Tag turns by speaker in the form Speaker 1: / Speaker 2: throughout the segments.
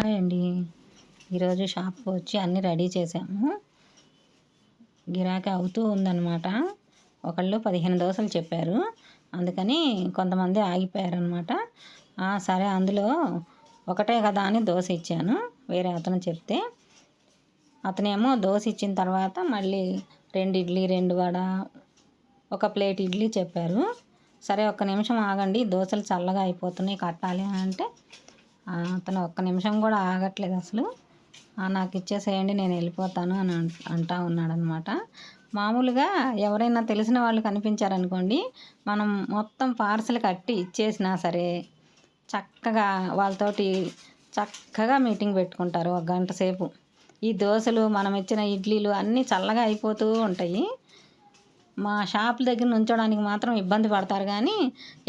Speaker 1: Hi అండి. ఈరోజు షాప్కి వచ్చి అన్నీ రెడీ చేసాము. గిరాకీ అవుతూ ఉందన్నమాట. ఒకళ్ళు పదిహేను దోశలు చెప్పారు. అందుకని కొంతమంది ఆగిపోయారనమాట సరే అందులో ఒకటే కదా అని దోశ ఇచ్చాను. వేరే అతను చెప్తే అతనేమో దోశ ఇచ్చిన తర్వాత మళ్ళీ రెండు ఇడ్లీ రెండు వడ ఒక ప్లేట్ ఇడ్లీ చెప్పారు. సరే ఒక్క నిమిషం ఆగండి. దోశలు చల్లగా అయిపోతున్నాయి కట్టాలి అంటే అతను ఒక్క నిమిషం కూడా ఆగట్లేదు అసలు. నాకు ఇచ్చేసేయండి నేను వెళ్ళిపోతాను అని అంటా ఉన్నాడనమాట. మామూలుగా ఎవరైనా తెలిసిన వాళ్ళు కనిపించారనుకోండి మనం మొత్తం పార్సల్ కట్టి ఇచ్చేసినా సరే చక్కగా వాళ్ళతోటి చక్కగా మీటింగ్ పెట్టుకుంటారు ఒక గంట సేపు. ఈ దోశలు మనం ఇచ్చిన ఇడ్లీలు అన్నీ చల్లగా అయిపోతూ ఉంటాయి. మా షాప్ దగ్గర నుంచోడానికి మాత్రం ఇబ్బంది పడతారు కానీ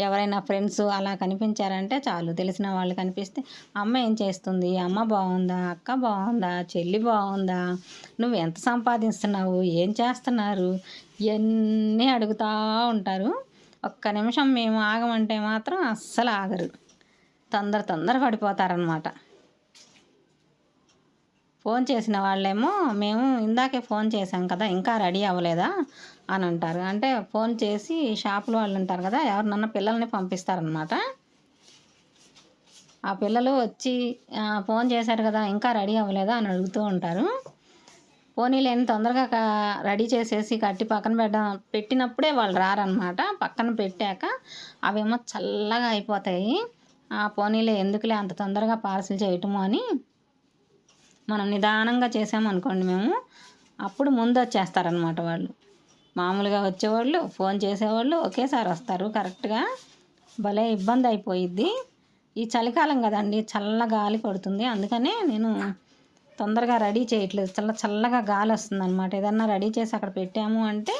Speaker 1: ఎవరైనా ఫ్రెండ్స్ అలా కనిపించారంటే చాలు తెలిసిన వాళ్ళు కనిపిస్తే అమ్మ ఏం చేస్తుంది? అమ్మ బాగుందా? అక్క బాగుందా? చెల్లి బాగుందా? నువ్వు ఎంత సంపాదిస్తున్నావు? ఏం చేస్తున్నారు? ఇవన్నీ అడుగుతూ ఉంటారు. ఒక్క నిమిషం మేము ఆగమంటే మాత్రం అస్సలు ఆగరు. తొందర తొందర పడిపోతారనమాట ఫోన్ చేసిన వాళ్ళేమో మేము ఇందాకే ఫోన్ చేసాం కదా ఇంకా రెడీ అవ్వలేదా? అని అంటారు. అంటే ఫోన్ చేసి షాపులో వాళ్ళు ఉంటారు కదా ఎవరినన్నా పిల్లల్ని పంపిస్తారనమాట ఆ పిల్లలు వచ్చి ఫోన్ చేశారు కదా ఇంకా రెడీ అవ్వలేదా? అని అడుగుతూ ఉంటారు. పోనీలేని తొందరగా రెడీ చేసేసి కట్టి పక్కన పెట్ట పెట్టినప్పుడే వాళ్ళు రారనమాట పక్కన పెట్టాక అవేమో చల్లగా అయిపోతాయి. ఆ పోనీలే ఎందుకులే అంత తొందరగా పార్సిల్ చేయటము అని మనం నిదానంగా చేసామనుకోండి మేము అప్పుడు ముందు వచ్చేస్తారనమాట వాళ్ళు. మామూలుగా వచ్చేవాళ్ళు ఫోన్ చేసేవాళ్ళు ఒకేసారి వస్తారు. కరెక్ట్గా భలే ఇబ్బంది అయిపోయిద్ది. ఈ చలికాలం కదండి చల్ల గాలి కొడుతుంది. అందుకనే నేను తొందరగా రెడీ చేయట్లేదు. చల్ల చల్లగా గాలి వస్తుంది అనమాట ఏదన్నా రెడీ చేసి అక్కడ పెట్టాము అంటే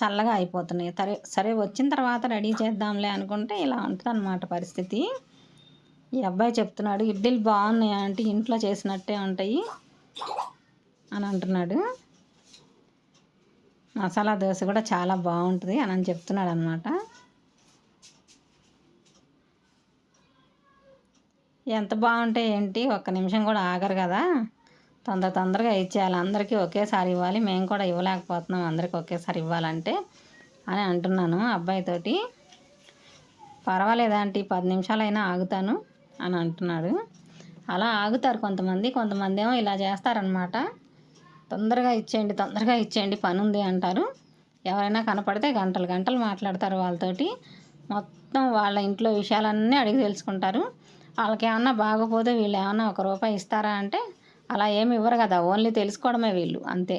Speaker 1: చల్లగా అయిపోతున్నాయి. సరే సరే వచ్చిన తర్వాత రెడీ చేద్దాంలే అనుకుంటే ఇలా ఉంటుంది అనమాట పరిస్థితి. ఈ అబ్బాయి చెప్తున్నాడు ఇడ్లీలు బాగున్నాయి అంటే ఇంట్లో చేసినట్టే ఉంటాయి అని అంటున్నాడు. మసాలా దోశ కూడా చాలా బాగుంటుంది అని అని చెప్తున్నాడు అనమాట ఎంత బాగుంటే ఏంటి ఒక్క నిమిషం కూడా ఆగరు కదా. తొందర తొందరగా ఇచ్చేయాలి. అందరికీ ఒకేసారి ఇవ్వాలి. మేము కూడా ఇవ్వలేకపోతున్నాం. అందరికీ ఒకేసారి ఇవ్వాలంటే అని అంటున్నాను అబ్బాయితోటి. పర్వాలేదంటే పది నిమిషాలైనా ఆగుతాను. అని అంటున్నాడు. అలా ఆగుతారు కొంతమంది. కొంతమంది ఏమో ఇలా చేస్తారనమాట తొందరగా ఇచ్చేయండి తొందరగా ఇచ్చేయండి పని ఉంది అంటారు. ఎవరైనా కనపడితే గంటలు గంటలు మాట్లాడతారు వాళ్ళతోటి. మొత్తం వాళ్ళ ఇంట్లో విషయాలన్నీ అడిగి తెలుసుకుంటారు. వాళ్ళకి ఏమన్నా బాగోపోతే వీళ్ళు ఏమన్నా ఒక రూపాయి ఇస్తారా అంటే అలా ఏమి ఇవ్వరు కదా. ఓన్లీ తెలుసుకోవడమే వీళ్ళు అంతే.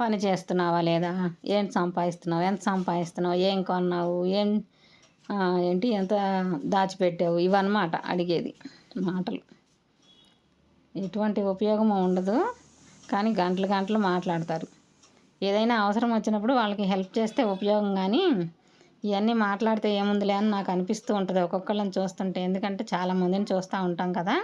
Speaker 1: పని చేస్తున్నావా లేదా? ఏం సంపాదిస్తున్నావు? ఎంత సంపాదిస్తున్నావు? ఏం కొన్నావు? ఏం ఏంటి ఎంత దాచిపెట్టావు? ఇవన్నమాట అడిగేది మాటలు. ఎటువంటి ఉపయోగం ఉండదు కానీ గంటలు గంటలు మాట్లాడతారు. ఏదైనా అవసరం వచ్చినప్పుడు వాళ్ళకి హెల్ప్ చేస్తే ఉపయోగం కానీ ఇవన్నీ మాట్లాడితే ఏముందిలే అని నాకు అనిపిస్తూ ఉంటుంది ఒక్కొక్కళ్ళని చూస్తుంటే. ఎందుకంటే చాలామందిని చూస్తూ ఉంటాం కదా.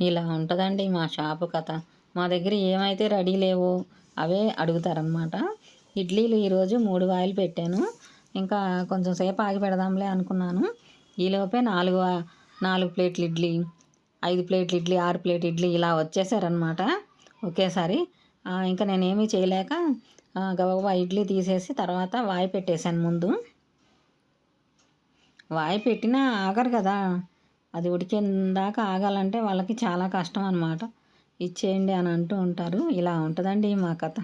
Speaker 1: ఇలా ఉంటుందండి మా షాపు కథ. మా దగ్గర ఏమైతే రెడీ లేవో అవే అడుగుతారనమాట ఇడ్లీలు ఈరోజు మూడు వాయిలు పెట్టాను. ఇంకా కొంచెం సేపు ఆగి పెడదాంలే అనుకున్నాను. ఈలోపే నాలుగు నాలుగు ప్లేట్లు ఇడ్లీ ఐదు ప్లేట్లు ఇడ్లీ ఆరు ప్లేట్ ఇడ్లీ ఇలా వచ్చేసారనమాట ఒకేసారి ఇంకా నేనేమీ చేయలేక గబగబా ఇడ్లీ తీసేసి తర్వాత వాయి పెట్టేశాను ముందు. వాయి పెట్టినా ఆగరు కదా. అది ఉడికేందాక ఆగాలంటే వాళ్ళకి చాలా కష్టం అనమాట ఇచ్చేయండి అని అంటూ ఉంటారు. ఇలా ఉంటుందండి మా కథ.